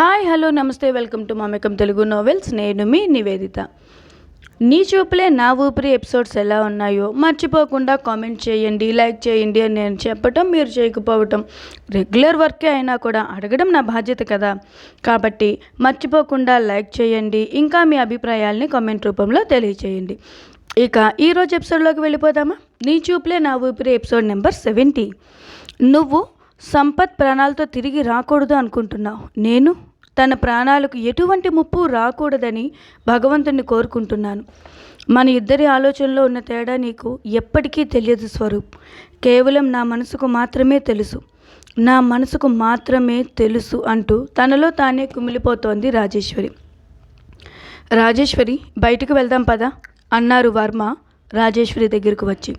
Hi hello నమస్తే welcome to Mamekam Telugu novels నేను మీ నివేదిత. నీ చూపులే నా ఊపిరి ఎపిసోడ్స్ ఎలా ఉన్నాయో మర్చిపోకుండా కామెంట్ చేయండి లైక్ చేయండి అని నేను చెప్పటం మీరు చేయకపోవటం. రెగ్యులర్ వర్కే అయినా కూడా అడగడం నా బాధ్యత కదా. కాబట్టి మర్చిపోకుండా లైక్ చేయండి ఇంకా మీ అభిప్రాయాల్ని కామెంట్ రూపంలో తెలియచేయండి. ఇక ఈరోజు ఎపిసోడ్లోకి వెళ్ళిపోదామా? నీ చూపులే నా ఊపిరి ఎపిసోడ్ నెంబర్ సెవెంటీ. నువ్వు సంపత్ ప్రాణాలతో తిరిగి రాకూడదు అనుకుంటున్నావు. నేను తన ప్రాణాలకు ఎటువంటి ముప్పు రాకూడదని భగవంతుని కోరుకుంటున్నాను. మన ఇద్దరి ఆలోచనలో ఉన్న తేడా నీకు ఎప్పటికీ తెలియదు స్వరూప్. కేవలం నా మనసుకు మాత్రమే తెలుసు. నా మనసుకు మాత్రమే తెలుసు అంటూ తనలో తానే కుమిలిపోతోంది రాజేశ్వరి. రాజేశ్వరి బయటకు వెళ్దాం పదా అన్నారు వర్మ రాజేశ్వరి దగ్గరకు వచ్చి.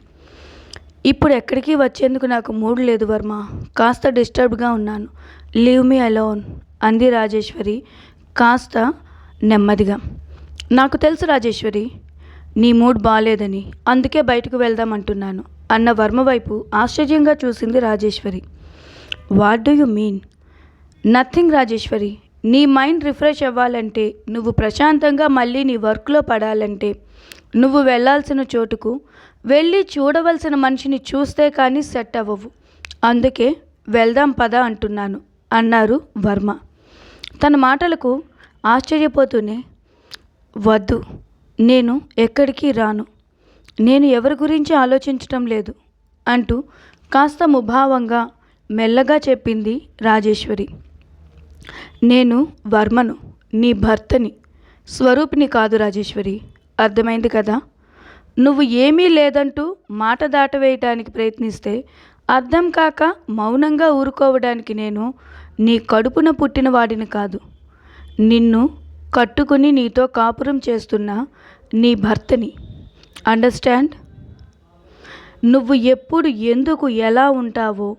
ఇప్పుడు ఎక్కడికి వచ్చేందుకు నాకు మూడ్ లేదు వర్మ. కాస్త డిస్టర్బ్గా ఉన్నాను. లీవ్ మీ అలోన్ అంది రాజేశ్వరి కాస్త నెమ్మదిగా. నాకు తెలుసు రాజేశ్వరి నీ మూడ్ బాగాలేదని అందుకే బయటకు వెళ్దాం అంటున్నాను అన్న వర్మ వైపు ఆశ్చర్యంగా చూసింది Rajeshwari. What do you mean? Nothing Rajeshwari నీ మైండ్ రిఫ్రెష్ అవ్వాలంటే నువ్వు ప్రశాంతంగా మళ్ళీ నీ వర్క్లో పడాలంటే నువ్వు వెళ్ళాల్సిన చోటుకు వెళ్ళి చూడవలసిన మనిషిని చూస్తే కానీ సెట్ అవ్వవు. అందుకే వెళ్దాం పద అంటున్నాను అన్నారు వర్మ. తన మాటలకు ఆశ్చర్యపోతూనే వద్దు నేను ఎక్కడికి రాను. నేను ఎవరి గురించి ఆలోచించటం లేదు అంటూ కాస్త ముభావంగా మెల్లగా చెప్పింది రాజేశ్వరి. నేను వర్మను నీ భర్తని స్వరూపిని కాదు రాజేశ్వరి. అర్థమైంది కదా? నువ్వు ఏమీ లేదంటూ మాట దాటవేయటానికి ప్రయత్నిస్తే అర్థం కాక మౌనంగా ఊరుకోవడానికి నేను నీ కడుపున పుట్టిన వాడిని కాదు. నిన్ను కట్టుకుని నీతో కాపురం చేస్తున్న నీ భర్తని. అండర్స్టాండ్? నువ్వు ఎప్పుడు ఎందుకు ఎలా ఉంటావో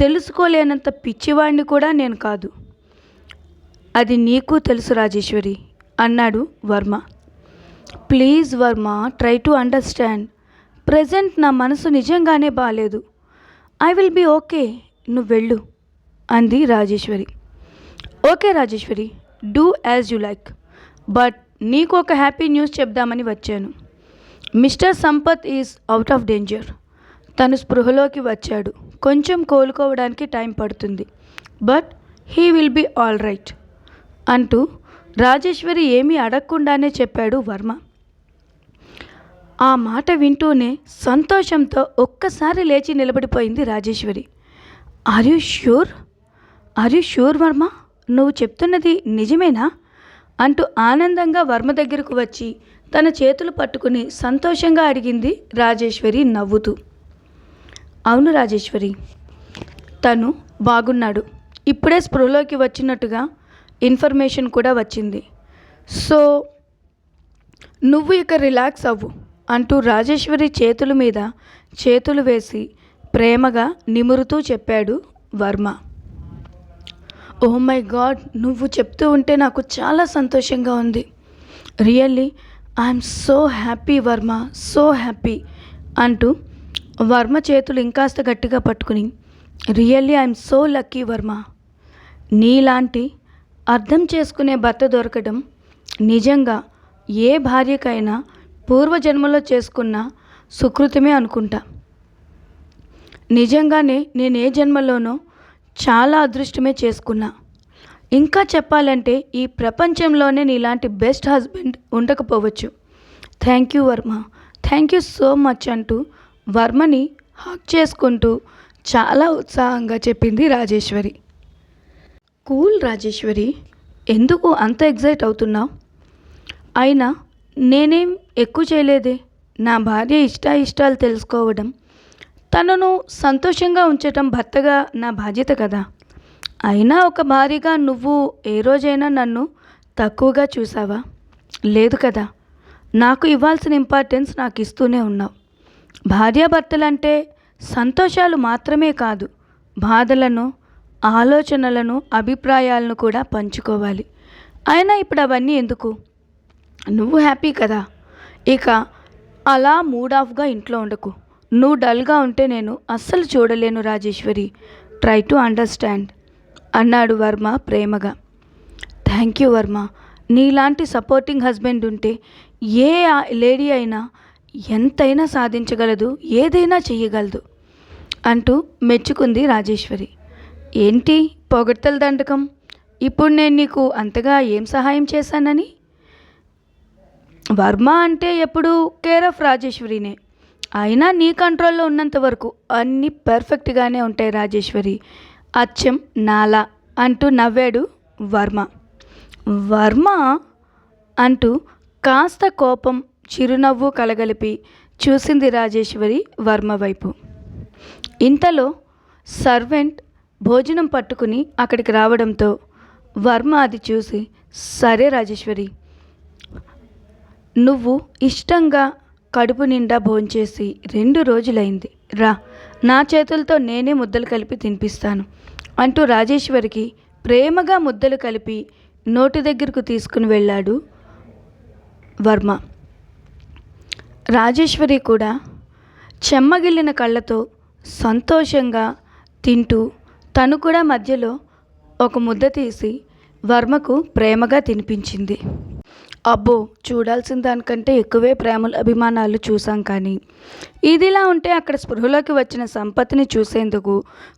తెలుసుకోలేనంత పిచ్చివాడిని కూడా నేను కాదు. అది నీకు తెలుసు రాజేశ్వరి అన్నాడు Varma. Please Varma try to understand present నా మనసు నిజంగానే బాగాలేదు ఐ విల్ బీ ఓకే నువ్వు వెళ్ళు అంది Rajeshwari. Okay Rajeshwari do as you like but నీకు ఒక హ్యాపీ న్యూస్ చెప్దామని వచ్చాను. Mister Sampath is out of danger తను స్పృహలోకి వచ్చాడు. కొంచెం కోలుకోవడానికి టైం పడుతుంది. But he will be all right అంటూ రాజేశ్వరి ఏమీ అడగకుండానే చెప్పాడు వర్మ. ఆ మాట వింటూనే సంతోషంతో ఒక్కసారి లేచి నిలబడిపోయింది Rajeshwari. Are you sure are you sure Varma? నువ్వు చెప్తున్నది నిజమేనా? అంటూ ఆనందంగా వర్మ దగ్గరకు వచ్చి తన చేతులు పట్టుకుని సంతోషంగా అడిగింది రాజేశ్వరి నవ్వుతూ. అవును రాజేశ్వరి తను బాగున్నాడు. ఇప్పుడే స్పృహలోకి వచ్చినట్టుగా ఇన్ఫర్మేషన్ కూడా వచ్చింది. సో నువ్వు ఇక రిలాక్స్ అవ్వు అంటూ రాజేశ్వరి చేతుల మీద చేతులు వేసి ప్రేమగా నిమురుతూ చెప్పాడు వర్మ. ఓ మై గాడ్ నువ్వు చెప్తూ ఉంటే నాకు చాలా సంతోషంగా ఉంది. Really I'm so happy Varma so happy అంటూ వర్మ చేతులు ఇంకాస్త గట్టిగా పట్టుకుని really I'm so lucky Varma. నీలాంటి అర్థం చేసుకునే భర్త దొరకడం నిజంగా ఏ భార్యకైనా పూర్వజన్మలో చేసుకున్న సుకృతమే అనుకుంటా. నిజంగానే నేను ఏ జన్మలోనో చాలా అదృష్టమే చేసుకున్నా. ఇంకా చెప్పాలంటే ఈ ప్రపంచంలోనే నీలాంటి బెస్ట్ హస్బెండ్ ఉండకపోవచ్చు. Thank you Varma. Thank you so much అంటూ వర్మని హక్ చేసుకుంటూ చాలా ఉత్సాహంగా చెప్పింది రాజేశ్వరి. కూల్ రాజేశ్వరి ఎందుకు అంత ఎగ్జైట్ అవుతున్నావు? అయినా నేనేం ఎక్కువ చేయలేదే. నా భార్య ఇష్ట ఇష్టాలు తెలుసుకోవడం తనను సంతోషంగా ఉంచటం భర్తగా నా బాధ్యత కదా. అయినా ఒక భార్యగా నువ్వు ఏ రోజైనా నన్ను తక్కువగా చూసావా? లేదు కదా. నాకు ఇవ్వాల్సిన ఇంపార్టెన్స్ నాకు ఇస్తూనే ఉన్నావు. భార్యాభర్తలంటే సంతోషాలు మాత్రమే కాదు బాధలను ఆలోచనలను అభిప్రాయాలను కూడా పంచుకోవాలి. అయినా ఇప్పుడు అవన్నీ ఎందుకు? నువ్వు హ్యాపీ కదా? ఇక అలా మూడ్ ఆఫ్గా ఇంట్లో ఉండకు. నువ్వు డల్గా ఉంటే నేను అస్సలు చూడలేను రాజేశ్వరి. ట్రై టు అండర్స్టాండ్ అన్నాడు వర్మ ప్రేమగా. Thank you Varma. నీలాంటి సపోర్టింగ్ హస్బెండ్ ఉంటే ఏ ఆ- లేడీ అయినా ఎంతైనా సాధించగలదు ఏదైనా చెయ్యగలదు అంటూ మెచ్చుకుంది రాజేశ్వరి. ఏంటి పొగడ్తల దండకం? ఇప్పుడు నేను నీకు అంతగా ఏం సహాయం చేశానని? వర్మ అంటే ఎప్పుడు కేర్ ఆఫ్ రాజేశ్వరినే. అయినా నీ కంట్రోల్లో ఉన్నంత వరకు అన్నీ పర్ఫెక్ట్గానే ఉంటాయి రాజేశ్వరి. అచ్చం నాలా అంటూ నవ్వాడు వర్మ. వర్మ అంటూ కాస్త కోపం చిరునవ్వు కలగలిపి చూసింది రాజేశ్వరి వర్మ వైపు. ఇంతలో సర్వెంట్ భోజనం పట్టుకుని అక్కడికి రావడంతో వర్మ అది చూసి సరే రాజేశ్వరి నువ్వు ఇష్టంగా కడుపు నిండా భోంచేసి రెండు రోజులైంది. రా నా చేతులతో నేనే ముద్దలు కలిపి తినిపిస్తాను అంటూ రాజేశ్వరికి ప్రేమగా ముద్దలు కలిపి నోటి దగ్గరకు తీసుకుని వెళ్ళాడు వర్మ. రాజేశ్వరి కూడా చెమ్మగిల్లిన కళ్ళతో సంతోషంగా తింటూ తను కూడా మధ్యలో ఒక ముద్ద తీసి వర్మకు ప్రేమగా తినిపించింది. అబ్బో చూడాల్సిన దానికంటే ఎక్కువే ప్రేమలు అభిమానాలు చూసాం కానీ. ఇదిలా ఉంటే అక్కడ స్పృహలోకి వచ్చిన సంపత్ని చూసేందుకు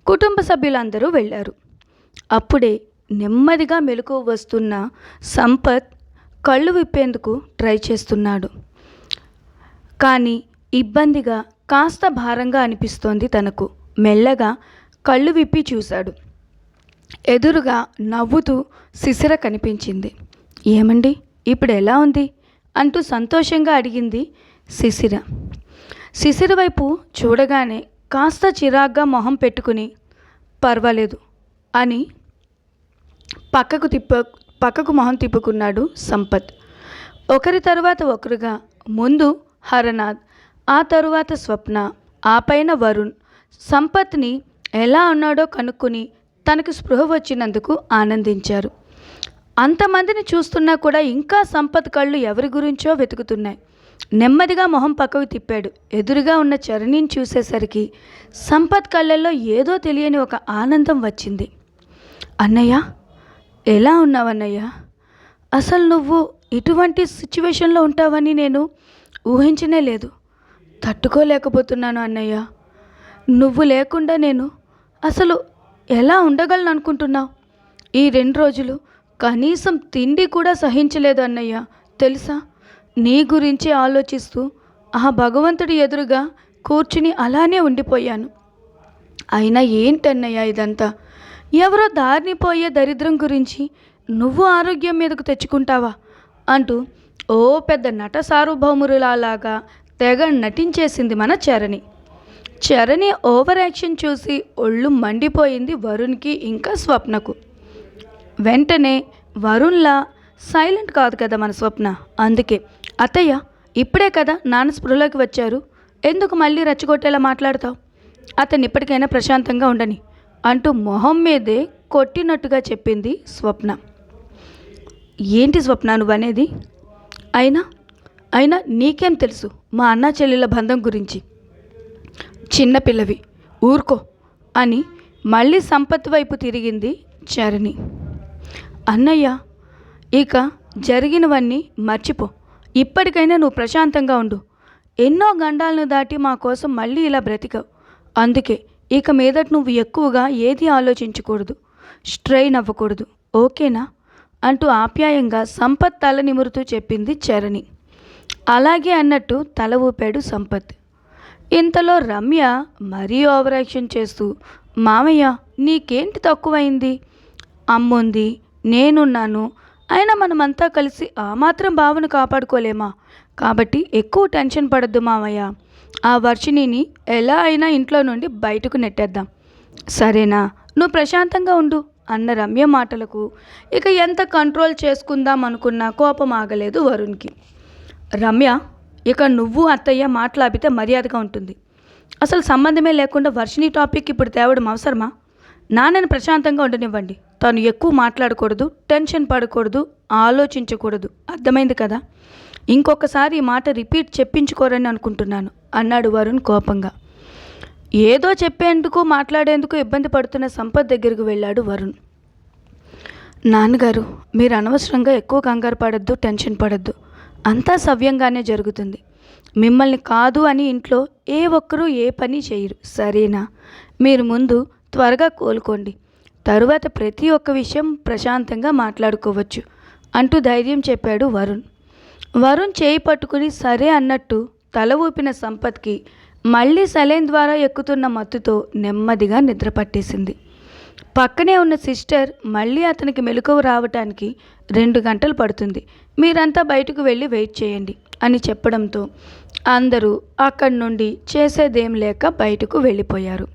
కుటుంబ సభ్యులందరూ వెళ్ళారు. అప్పుడే నెమ్మదిగా మెలకు వస్తున్న సంపత్ కళ్ళు విప్పేందుకు ట్రై చేస్తున్నాడు. కానీ ఇబ్బందిగా కాస్త భారంగా అనిపిస్తోంది తనకు. మెల్లగా కళ్ళు విప్పి చూశాడు. ఎదురుగా నవ్వుతూ శిశిర కనిపించింది. ఏమండి? ఇప్పుడు ఎలా ఉంది? అంటూ సంతోషంగా అడిగింది శిశిర. శిశిర వైపు చూడగానే కాస్త చిరాగ్గా మొహం పెట్టుకుని పర్వాలేదు అని పక్కకు తిప్ప పక్కకు మొహం తిప్పుకున్నాడు సంపత్. ఒకరి తరువాత ఒకరుగా ముందు హరనాథ్ ఆ తరువాత స్వప్న ఆ పైన వరుణ్ సంపత్ని ఎలా ఉన్నాడో కనుక్కొని తనకు స్పృహ వచ్చినందుకు ఆనందించారు. అంతమందిని చూస్తున్నా కూడా ఇంకా సంపత్ కళ్ళు ఎవరి గురించో వెతుకుతున్నాయి. నెమ్మదిగా మొహం పక్కకు తిప్పాడు. ఎదురుగా ఉన్న చరణిని చూసేసరికి సంపత్ కళ్ళల్లో ఏదో తెలియని ఒక ఆనందం వచ్చింది. అన్నయ్య ఎలా ఉన్నావన్నయ్య అసలు నువ్వు ఇటువంటి సిచ్యువేషన్లో ఉంటావని నేను ఊహించనే లేదు. తట్టుకోలేకపోతున్నాను అన్నయ్య. నువ్వు లేకుండా నేను అసలు ఎలా ఉండగలను అనుకుంటున్నావు ఈ రెండు రోజులు కనీసం తిండి కూడా సహించలేదు అన్నయ్య. తెలుసా? నీ గురించి ఆలోచిస్తూ ఆ భగవంతుడి ఎదురుగా కూర్చుని అలానే ఉండిపోయాను. అయినా ఏంటన్నయ్య ఇదంతా? ఎవరో దారిని పోయే దరిద్రం గురించి నువ్వు ఆరోగ్యం మీదకు తెచ్చుకుంటావా? అంటూ ఓ పెద్ద నట సార్వభౌమురులాగా తెగ నటించేసింది మన చరణి. చరణి ఓవర్ యాక్షన్ చూసి ఒళ్ళు మండిపోయింది వరుణ్కి ఇంకా స్వప్నకు. వెంటనే వరుణ్లా సైలెంట్ కాదు కదా మన స్వప్న? అందుకే. అత్తయ్య ఇప్పుడే కదా నాన్న స్పృహలోకి వచ్చారు. ఎందుకు మళ్ళీ రెచ్చగొట్టేలా మాట్లాడతావు? అతను ఇప్పటికైనా ప్రశాంతంగా ఉండని అంటూ మొహం మీదే కొట్టినట్టుగా చెప్పింది స్వప్న. ఏంటి స్వప్న నువ్వు అనేది అయినా అయినా నీకేం తెలుసు మా అన్న చెల్లెల బంధం గురించి. చిన్నపిల్లవి ఊరుకో అని మళ్ళీ సంపత్ వైపు తిరిగింది చరణి. అన్నయ్య ఇక జరిగినవన్నీ మర్చిపో. ఇప్పటికైనా నువ్వు ప్రశాంతంగా ఉండు. ఎన్నో గండాలను దాటి మా కోసం మళ్ళీ ఇలా బ్రతికావు. అందుకే ఇక మీదట నువ్వు ఎక్కువగా ఏది ఆలోచించకూడదు. స్ట్రెయిన్ అవ్వకూడదు. ఓకేనా? అంటూ ఆప్యాయంగా సంపత్ తల నిమురుతూ చెప్పింది చరణి. అలాగే అన్నట్టు తల ఊపాడు సంపత్. ఇంతలో రమ్య మరీ ఓవరాక్షన్ చేస్తూ మామయ్య నీకేంటి తక్కువైంది? అమ్ముంది. నేనున్నాను. అయినా మనమంతా కలిసి ఆ మాత్రం భావన కాపాడుకోలేమా? కాబట్టి ఎక్కువ టెన్షన్ పడద్దు మామయ్య. ఆ వర్షిణిని ఎలా అయినా ఇంట్లో నుండి బయటకు నెట్టేద్దాం. సరేనా? నువ్వు ప్రశాంతంగా ఉండు అన్న రమ్య మాటలకు. ఇక ఎంత కంట్రోల్ చేసుకుందాం అనుకున్నా కోపం ఆగలేదు వరుణ్కి. రమ్య ఇక నువ్వు అత్తయ్య మాట్లాపితే మర్యాదగా ఉంటుంది. అసలు సంబంధమే లేకుండా వర్షిణి టాపిక్ ఇప్పుడు తేవడం అవసరమా? నాన్నని ప్రశాంతంగా ఉండనివ్వండి. తను ఎక్కువ మాట్లాడకూడదు టెన్షన్ పడకూడదు ఆలోచించకూడదు. అర్థమైంది కదా? ఇంకొకసారి ఈ మాట రిపీట్ చెప్పించుకోరని అనుకుంటున్నాను అన్నాడు వరుణ్ కోపంగా. ఏదో చెప్పేందుకు మాట్లాడేందుకు ఇబ్బంది పడుతున్న సంపత్ దగ్గరకు వెళ్ళాడు వరుణ్. నాన్నగారు మీరు అనవసరంగా ఎక్కువ కంగారు పడద్దు టెన్షన్ పడద్దు. అంతా సవ్యంగానే జరుగుతుంది. మిమ్మల్ని కాదు అని ఇంట్లో ఏ ఒక్కరూ ఏ పని చేయరు. సరేనా? మీరు ముందు త్వరగా కోలుకోండి. తరువాత ప్రతి ఒక్క విషయం ప్రశాంతంగా మాట్లాడుకోవచ్చు అంటూ ధైర్యం చెప్పాడు వరుణ్. వరుణ్ చేయి పట్టుకుని సరే అన్నట్టు తల ఊపిన సంపత్కి మళ్ళీ సలైన్ ద్వారా ఎక్కుతున్న మత్తుతో నెమ్మదిగా నిద్ర పట్టేసింది. పక్కనే ఉన్న సిస్టర్ మళ్ళీ అతనికి మెలకువ రావటానికి రెండు గంటలు పడుతుంది. మీరంతా బయటకు వెళ్ళి వెయిట్ చేయండి అని చెప్పడంతో అందరూ అక్కడి నుండి చేసేదేం లేక బయటకు వెళ్ళిపోయారు.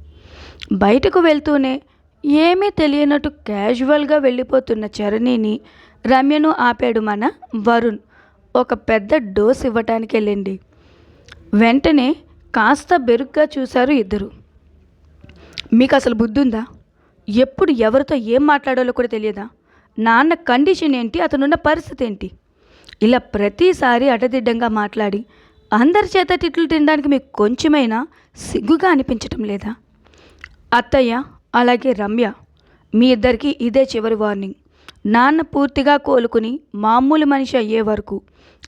బయటకు వెళ్తూనే ఏమీ తెలియనట్టు క్యాజువల్గా వెళ్ళిపోతున్న చరణిని రమ్యను ఆపాడు మన వరుణ్. ఒక పెద్ద డోస్ ఇవ్వటానికి వెళ్ళండి. వెంటనే కాస్త బెరుగ్గా చూశారు ఇద్దరు. మీకు అసలు బుద్ధి ఉందా ఎప్పుడు ఎవరితో ఏం మాట్లాడాలో కూడా తెలియదా? నాన్న కండిషన్ ఏంటి? అతనున్న పరిస్థితి ఏంటి? ఇలా ప్రతిసారి అటదిడ్డంగా మాట్లాడి అందరి చేత తిట్లు తినడానికి మీకు కొంచెమైనా సిగ్గుగా అనిపించటం లేదా? అత్తయ్య అలాగే రమ్య మీ ఇద్దరికి ఇదే చివరి వార్నింగ్. నాన్న పూర్తిగా కోలుకుని మామూలు మనిషి అయ్యే వరకు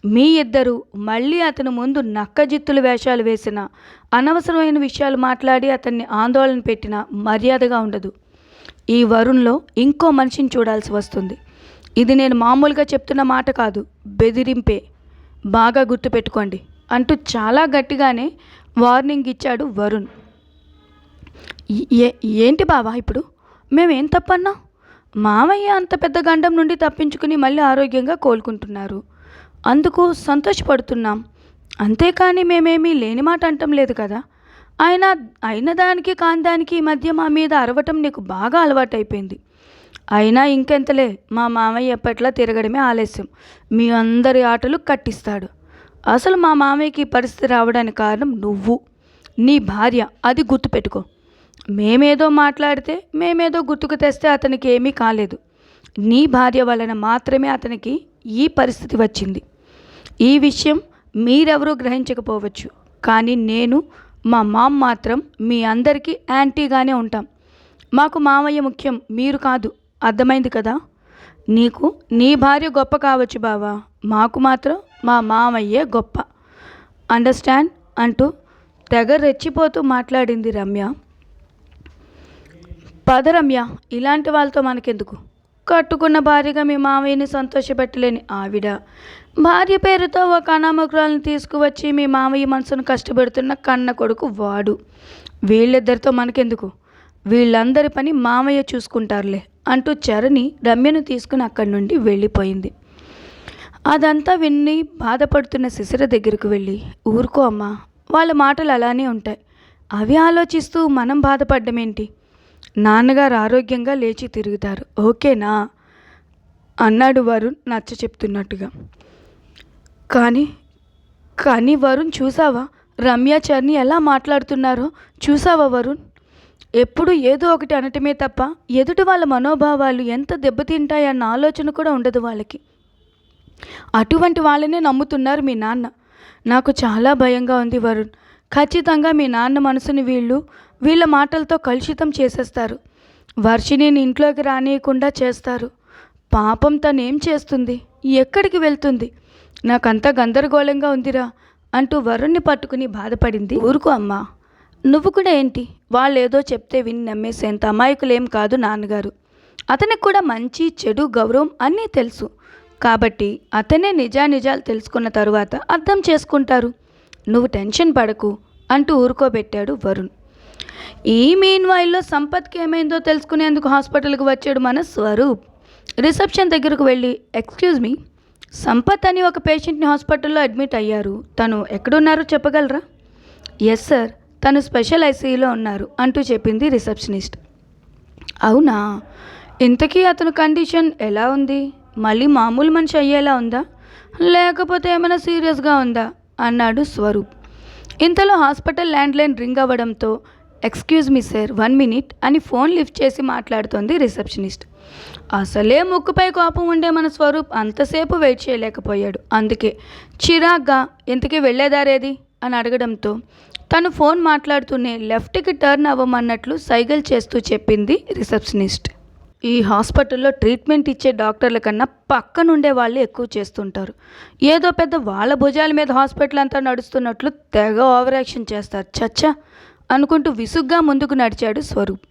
మీ ఇద్దరు మళ్ళీ అతని ముందు నక్కజిత్తులు వేషాలు వేసిన అనవసరమైన విషయాలు మాట్లాడి అతన్ని ఆందోళన పెట్టిన మర్యాదగా ఉండదు. ఈ వరుణ్లో ఇంకో మనిషిని చూడాల్సి వస్తుంది. ఇది నేను మామూలుగా చెప్తున్న మాట కాదు. బెదిరింపే. బాగా గుర్తుపెట్టుకోండి. అంటూ చాలా గట్టిగానే వార్నింగ్ ఇచ్చాడు వరుణ్. ఏ- ఏంటి బావా ఇప్పుడు? మేమేం తప్పన్నా? మామయ్య అంత పెద్ద గండం నుండి తప్పించుకుని మళ్ళీ ఆరోగ్యంగా కోలుకుంటున్నారు. అందుకు సంతోషపడుతున్నాం. అంతేకాని మేమేమీ లేని మాట అంటం లేదు కదా. ఆయన అయిన దానికి కాని దానికి ఈ మధ్య మా మీద అరవటం నీకు బాగా అలవాటైపోయింది. అయినా ఇంకెంతలే మా మామయ్య ఎప్పట్లా తిరగడమే ఆలస్యం. మీ అందరి ఆటలు కట్టిస్తాడు. అసలు మా మామయ్యకి పరిస్థితి రావడానికి కారణం నువ్వు. నీ భార్య అది గుర్తుపెట్టుకో. మేమేదో మాట్లాడితే మేమేదో గుర్తుకు తెస్తే అతనికి ఏమీ కాలేదు. నీ భార్య వలన మాత్రమే అతనికి ఈ పరిస్థితి వచ్చింది. ఈ విషయం మీరెవరూ గ్రహించకపోవచ్చు. కానీ నేను మా మామ్ మాత్రం మీ అందరికీ యాంటీగానే ఉంటాం. మాకు మామయ్య ముఖ్యం మీరు కాదు. అర్థమైంది కదా? నీకు నీ భార్య గొప్ప కావచ్చు బావా. మాకు మాత్రం మా మామయ్యే గొప్ప. అండర్స్టాండ్? అంటూ తెగ రెచ్చిపోతూ మాట్లాడింది రమ్య. పద రమ్య ఇలాంటి వాళ్ళతో మనకెందుకు? కట్టుకున్న భార్యగా మీ మామయ్యని సంతోషపెట్టలేని ఆవిడ. భార్య పేరుతో ఒక అనామకురాలను తీసుకువచ్చి మీ మామయ్య మనసును కష్టపెడుతున్న కన్న కొడుకు వాడు. వీళ్ళిద్దరితో మనకెందుకు? వీళ్ళందరి పని మామయ్య చూసుకుంటారులే అంటూ చరణి రమ్యను తీసుకుని అక్కడి నుండి వెళ్ళిపోయింది. అదంతా విన్ని బాధపడుతున్న శిశిర దగ్గరకు వెళ్ళి ఊరుకో అమ్మా వాళ్ళ మాటలు అలానే ఉంటాయి. అవి ఆలోచిస్తూ మనం బాధపడ్డమేంటి? నాన్నగారు ఆరోగ్యంగా లేచి తిరుగుతారు. ఓకేనా? అన్నాడు వరుణ్ నచ్చ చెప్తున్నట్టుగా. కానీ కానీ వరుణ్ చూసావా? రమ్య ఎలా మాట్లాడుతున్నారో చూసావా వరుణ్? ఎప్పుడు ఏదో ఒకటి అనటమే తప్ప ఎదుటి వాళ్ళ మనోభావాలు ఎంత దెబ్బతింటాయన్న ఆలోచన కూడా ఉండదు వాళ్ళకి. అటువంటి వాళ్ళనే నమ్ముతున్నారు మీ నాన్న. నాకు చాలా భయంగా ఉంది వరుణ్. ఖచ్చితంగా మీ నాన్న మనసుని వీళ్ళు వీళ్ళ మాటలతో కలుషితం చేసేస్తారు. వర్షిణిని ఇంట్లోకి రానియకుండా చేస్తారు. పాపం తనేం చేస్తుంది? ఎక్కడికి వెళ్తుంది? నాకంతా గందరగోళంగా ఉందిరా అంటూ వరుణ్ణి పట్టుకుని బాధపడింది. ఊరుకో అమ్మా. నువ్వు కూడా ఏంటి? వాళ్ళు ఏదో చెప్తే విని నమ్మేసేంత అమాయకులేం కాదు నాన్నగారు. అతనికి కూడా మంచి చెడు గౌరవం అన్నీ తెలుసు. కాబట్టి అతనే నిజానిజాలు తెలుసుకున్న తరువాత అర్థం చేసుకుంటారు. నువ్వు టెన్షన్ పడకు అంటూ ఊరుకోబెట్టాడు వరుణ్. ఈ మీన్ వైల్లో సంపత్కి ఏమైందో తెలుసుకునేందుకు హాస్పిటల్కి వచ్చాడు మన స్వరూప్. రిసెప్షన్ దగ్గరకు వెళ్ళి ఎక్స్క్యూజ్ మీ సంపత్ అని ఒక పేషెంట్ని హాస్పిటల్లో అడ్మిట్ అయ్యారు. తను ఎక్కడున్నారో చెప్పగలరా? ఎస్ సార్ తను స్పెషల్ ఐసీయూలో ఉన్నారు అంటూ చెప్పింది రిసెప్షనిస్ట్. అవునా? ఇంతకీ అతను కండిషన్ ఎలా ఉంది? మళ్ళీ మామూలు మనిషి అయ్యేలా ఉందా? లేకపోతే ఏమైనా సీరియస్గా ఉందా? అన్నాడు స్వరూప్. ఇంతలో హాస్పిటల్ ల్యాండ్లైన్ రింగ్ అవ్వడంతో excuse me sir one minute అని ఫోన్ లిఫ్ట్ చేసి మాట్లాడుతోంది రిసెప్షనిస్ట్. అసలే ముక్కుపై కోపం ఉండే మన స్వరూప్ అంతసేపు వెయిట్ చేయలేకపోయాడు. అందుకే చిరాగ్గా ఇంతకీ వెళ్ళేదారేది? అని అడగడంతో తను ఫోన్ మాట్లాడుతూనే లెఫ్ట్కి టర్న్ అవ్వమన్నట్లు సైగల్ చేస్తూ చెప్పింది రిసెప్షనిస్ట్. ఈ హాస్పిటల్లో ట్రీట్మెంట్ ఇచ్చే డాక్టర్ల కన్నా పక్కనుండే వాళ్ళు ఎక్కువ చేస్తుంటారు. ఏదో పెద్ద వాళ్ళ భుజాల మీద హాస్పిటల్ అంతా నడుస్తున్నట్లు తెగ ఓవరాక్షన్ చేస్తారు. చచ్చా! అనుకుంటూ విసుగ్గా ముందుకు నడిచాడు స్వరూప్.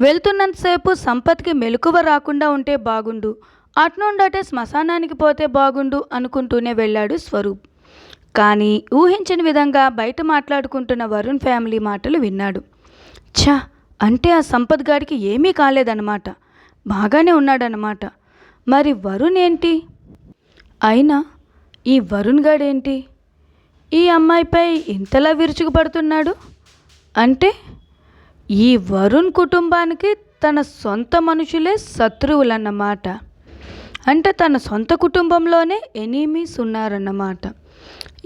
వెళ్తున్నంతసేపు సంపత్కి మెలకువ రాకుండా ఉంటే బాగుండు. అట్నుండటే శ్మశానానికి పోతే బాగుండు అనుకుంటూనే వెళ్ళాడు స్వరూప్. కానీ ఊహించని విధంగా బయట మాట్లాడుకుంటున్న వరుణ్ ఫ్యామిలీ మాటలు విన్నాడు. ఛా! అంటే ఆ సంపత్ గాడికి ఏమీ కాలేదన్నమాట. బాగానే ఉన్నాడన్నమాట. మరి వరుణ్ ఏంటి? అయినా ఈ వరుణ్ గాడేంటి? ఈ అమ్మాయిపై ఇంతలా విరుచుకుపడుతున్నాడు? అంటే ఈ వరుణ్ కుటుంబానికి తన సొంత మనుషులే శత్రువులన్నమాట. అంటే తన సొంత కుటుంబంలోనే ఎనీమీస్ ఉన్నారన్నమాట.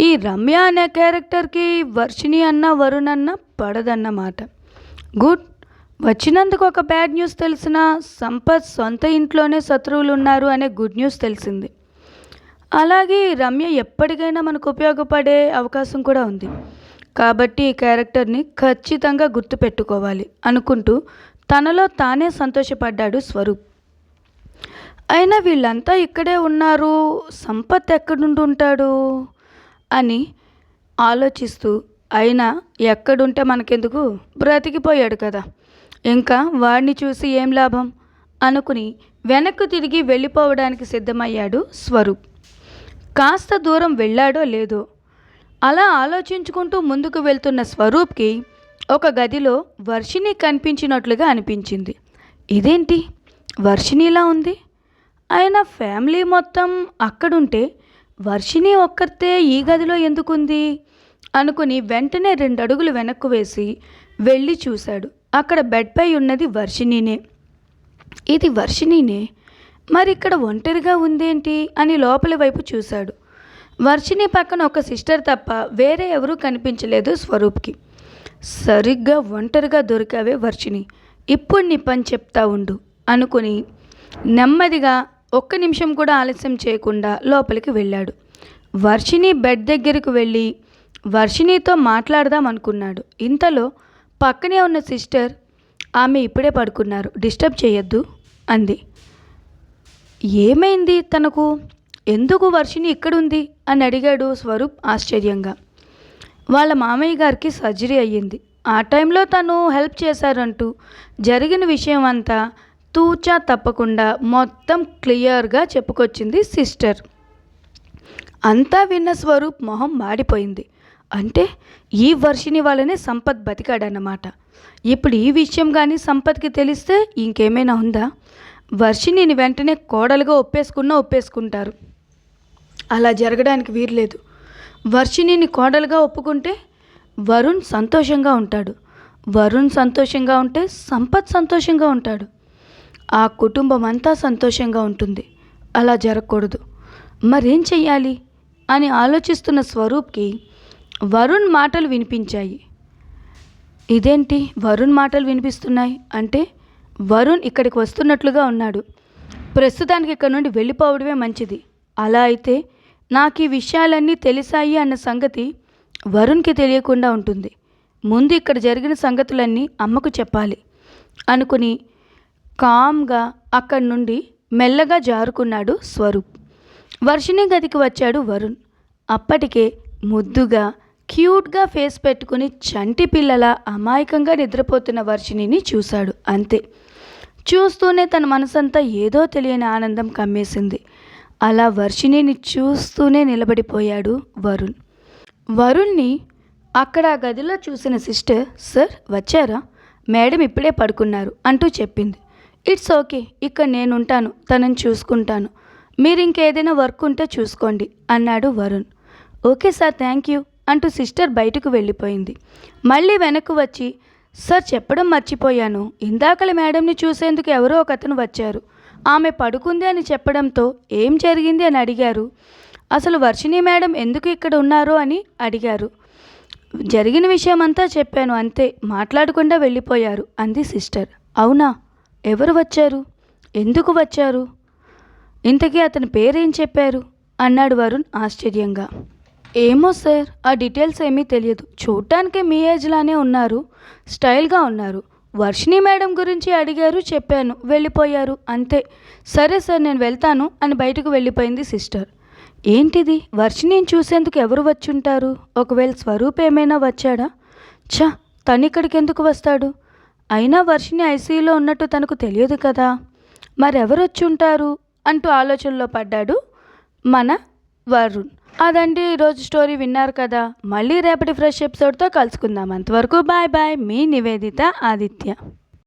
ఈ రమ్య అనే క్యారెక్టర్కి వర్షిణి అన్న వరుణ్ అన్న పడదన్నమాట. గుడ్. వచ్చినందుకు ఒక బ్యాడ్ న్యూస్ తెలిసిన సంపత్ సొంత ఇంట్లోనే శత్రువులు ఉన్నారు అనే గుడ్ న్యూస్ తెలిసింది. అలాగే రమ్య ఎప్పటికైనా మనకు ఉపయోగపడే అవకాశం కూడా ఉంది. కాబట్టి ఈ క్యారెక్టర్ని ఖచ్చితంగా గుర్తుపెట్టుకోవాలి అనుకుంటూ తనలో తానే సంతోషపడ్డాడు స్వరూప్. అయినా వీళ్ళంతా ఇక్కడే ఉన్నారు సంపత్ ఎక్కడుండి ఉంటాడు అని ఆలోచిస్తూ అయినా ఎక్కడుంటే మనకెందుకు? బ్రతికిపోయాడు కదా. ఇంకా వాడిని చూసి ఏం లాభం? అనుకుని వెనక్కు తిరిగి వెళ్ళిపోవడానికి సిద్ధమయ్యాడు స్వరూప్. కాస్త దూరం వెళ్ళాడో లేదో అలా ఆలోచించుకుంటూ ముందుకు వెళ్తున్న స్వరూప్కి ఒక గదిలో వర్షిణి కనిపించినట్లుగా అనిపించింది. ఇదేంటి? వర్షిణిలా ఉంది? ఆయన ఫ్యామిలీ మొత్తం అక్కడుంటే వర్షిణి ఒక్కరితే ఈ గదిలో ఎందుకుంది? అనుకుని వెంటనే రెండు అడుగులు వెనక్కు వేసి వెళ్ళి చూశాడు. అక్కడ బెడ్పై ఉన్నది వర్షిణినే. ఇది వర్షిణినే? మరి ఇక్కడ ఒంటరిగా ఉందేంటి? అని లోపలి వైపు చూశాడు. వర్షిణి పక్కన ఒక సిస్టర్ తప్ప వేరే ఎవరూ కనిపించలేదు స్వరూప్కి. సరిగ్గా ఒంటరిగా దొరికావే వర్షిణి. ఇప్పుడు నీ పని చెప్తా ఉండు అనుకుని నెమ్మదిగా ఒక్క నిమిషం కూడా ఆలస్యం చేయకుండా లోపలికి వెళ్ళాడు. వర్షిణి బెడ్ దగ్గరకు వెళ్ళి వర్షిణితో మాట్లాడదాం అనుకున్నాడు. ఇంతలో పక్కనే ఉన్న సిస్టర్ ఆమె ఇప్పుడే పడుకున్నారు డిస్టర్బ్ చేయొద్దు అంది. ఏమైంది తనకు? ఎందుకు వర్షిణి ఇక్కడుంది? అని అడిగాడు స్వరూప్ ఆశ్చర్యంగా. వాళ్ళ మామయ్య గారికి సర్జరీ అయ్యింది. ఆ టైంలో తను హెల్ప్ చేశారంటూ జరిగిన విషయం అంతా తూచా తప్పకుండా మొత్తం క్లియర్గా చెప్పుకొచ్చింది సిస్టర్. అంతా విన్న స్వరూప్ మొహం మాడిపోయింది. అంటే ఈ వర్షిని వాళ్ళనే సంపత్ బతికాడన్నమాట. ఇప్పుడు ఈ విషయం కానీ సంపత్కి తెలిస్తే ఇంకేమైనా ఉందా? వర్షిని వెంటనే కోడలుగా ఒప్పేసుకున్నా ఒప్పేసుకుంటారు. అలా జరగడానికి వీర్లేదు వర్షిణిని కోడలుగా ఒప్పుకుంటే వరుణ్ సంతోషంగా ఉంటాడు. వరుణ్ సంతోషంగా ఉంటే సంపత్ సంతోషంగా ఉంటాడు. ఆ కుటుంబం అంతా సంతోషంగా ఉంటుంది. అలా జరగకూడదు. మరేం చెయ్యాలి? అని ఆలోచిస్తున్న స్వరూప్కి వరుణ్ మాటలు వినిపించాయి. ఇదేంటి? వరుణ్ మాటలు వినిపిస్తున్నాయి అంటే వరుణ్ ఇక్కడికి వస్తున్నట్లుగా ఉన్నాడు. ప్రస్తుతానికి ఇక్కడ నుండి వెళ్ళిపోవడమే మంచిది. అలా అయితే నాకు ఈ విషయాలన్నీ తెలిసాయి అన్న సంగతి వరుణ్కి తెలియకుండా ఉంటుంది. ముందు ఇక్కడ జరిగిన సంగతులన్నీ అమ్మకు చెప్పాలి. అనుకుని కామ్గా అక్కడి నుండి మెల్లగా జారుకున్నాడు స్వరూప్. వర్షిణి గదికి వచ్చాడు వరుణ్. అప్పటికే ముద్దుగా క్యూట్గా ఫేస్ పెట్టుకుని చంటి పిల్లల అమాయకంగా నిద్రపోతున్న వర్షిణిని చూశాడు. అంతే. చూస్తూనే తన మనసంతా ఏదో తెలియని ఆనందం కమ్మేసింది. అలా వర్షిణిని చూస్తూనే నిలబడిపోయాడు వరుణ్. వరుణ్ణి అక్కడ ఆ గదిలో చూసిన సిస్టర్ సార్ వచ్చారా? మేడం ఇప్పుడే పడుకున్నారు అంటూ చెప్పింది. ఇట్స్ ఓకే ఇక్కడ నేనుంటాను తనని చూసుకుంటాను. మీరు ఇంకేదైనా వర్క్ ఉంటే చూసుకోండి అన్నాడు Varun. Okay sir thank you అంటూ సిస్టర్ బయటకు వెళ్ళిపోయింది. మళ్ళీ వెనక్కు వచ్చి సార్ చెప్పడం మర్చిపోయాను. ఇందాకల మేడంని చూసేందుకు ఎవరో ఒక అతను వచ్చారు. ఆమె పడుకుంది అని చెప్పడంతో ఏం జరిగింది అని అడిగారు. అసలు వర్షిణి మేడం ఎందుకు ఇక్కడ ఉన్నారు అని అడిగారు. జరిగిన విషయం అంతా చెప్పాను అంతే. మాట్లాడకుండా వెళ్ళిపోయారు అంది సిస్టర్. అవునా? ఎవరు వచ్చారు? ఎందుకు వచ్చారు? ఇంతకీ అతని పేరేం చెప్పారు? అన్నాడు వరుణ్ ఆశ్చర్యంగా. ఏమో సార్ ఆ డీటెయిల్స్ ఏమీ తెలియదు. చూడటానికి మీ ఏజ్లానే ఉన్నారు. స్టైల్గా ఉన్నారు. వర్షిణి మేడం గురించి అడిగారు చెప్పాను. వెళ్ళిపోయారు. అంతే. సరే సార్ నేను వెళ్తాను అని బయటకు వెళ్ళిపోయింది సిస్టర్. ఏంటిది? వర్షిణిని చూసేందుకు ఎవరు వచ్చుంటారు? ఒకవేళ స్వరూప్ ఏమైనా వచ్చాడా? ఛా! తను ఇక్కడికి ఎందుకు వస్తాడు? అయినా వర్షిణి ఐసీయూలో ఉన్నట్టు తనకు తెలియదు కదా. మరెవరు వచ్చి ఉంటారు అంటూ ఆలోచనలో పడ్డాడు మన వరుణ్. అదండి ఈరోజు స్టోరీ విన్నారు కదా. మళ్ళీ రేపటి ఫ్రెష్ ఎపిసోడ్తో కలుసుకుందాం. అంతవరకు బాయ్ బాయ్. మీ నివేదిత ఆదిత్య.